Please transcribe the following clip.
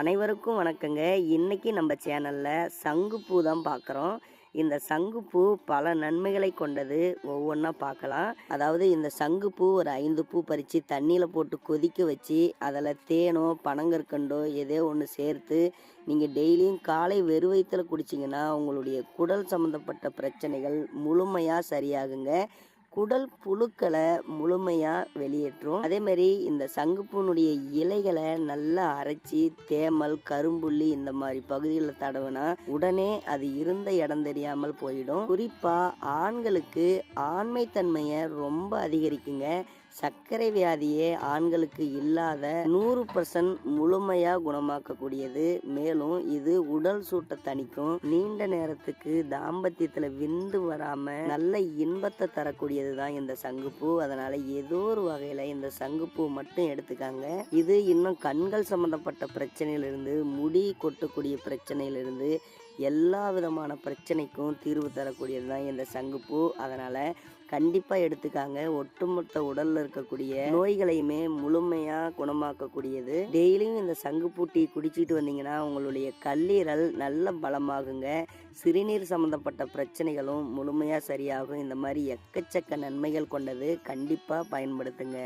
அனைவருக்கும் வணக்கங்க. இன்னைக்கு நம்ம சேனலில் சங்குப்பூ தான் பார்க்குறோம் இந்த சங்குப்பூ பல நன்மைகளை கொண்டது ஒவ்வொன்றா பார்க்கலாம் அதாவது இந்த சங்குப்பூ ஒரு ஐந்து பூ பறித்து தண்ணியில் போட்டு கொதிக்க வச்சு அதில் தேனோ பனங்கற்கண்டோ ஏதோ ஒன்று சேர்த்து நீங்கள் டெய்லியும் காலை வெறு வயிற்றுல குடிச்சிங்கன்னா உங்களுடைய குடல் சம்மந்தப்பட்ட பிரச்சனைகள் முழுமையாக சரியாகுங்க. குடல் புழுக்களை முழுமையாக வெளியேற்றும். அதே மாதிரி இந்த சங்குப்பூனுடைய இலைகளை நல்லா அரைச்சி தேமல் கரும்புள்ளி இந்த மாதிரி பகுதிகளில் தடவினா உடனே அது இருந்த இடம் தெரியாமல் போயிடும். குறிப்பாக ஆண்களுக்கு ஆண்மைத்தன்மையை ரொம்ப அதிகரிக்குங்க. சர்க்கரை வியாதியே ஆண்களுக்கு இல்லாத நூறு பர்சன்ட் முழுமையாக குணமாக்கக்கூடியது. மேலும் இது உடல் சூட்டை தணிக்கும். நீண்ட நேரத்துக்கு தாம்பத்தியத்தில் விந்து வராமல் நல்ல இன்பத்தை தரக்கூடியது தான் இந்த சங்குப்பூ. அதனால் ஏதோ ஒரு வகையில் இந்த சங்குப்பூ மட்டும் எடுத்துக்காங்க. இது இன்னும் கண்கள் சம்மந்தப்பட்ட பிரச்சனையிலிருந்து முடி கொட்டக்கூடிய பிரச்சனையிலிருந்து எல்லா விதமான பிரச்சனைக்கும் தீர்வு தரக்கூடியது தான் இந்த சங்குப்பூ. அதனால் கண்டிப்பாக எடுத்துக்காங்க. ஒட்டுமொத்த உடலில் இருக்கக்கூடிய நோய்களையுமே முழுமையாக குணமாக்கக்கூடியது. டெய்லியும் இந்த சங்குப்பூ டீ குடிச்சிட்டு வந்தீங்கன்னா உங்களுடைய கல்லீரல் நல்ல பலமாகுங்க. சிறுநீர் சம்மந்தப்பட்ட பிரச்சனைகளும் முழுமையாக சரியாகும். இந்த மாதிரி எக்கச்சக்க நன்மைகள் கொண்டது கண்டிப்பாக பயன்படுத்துங்க.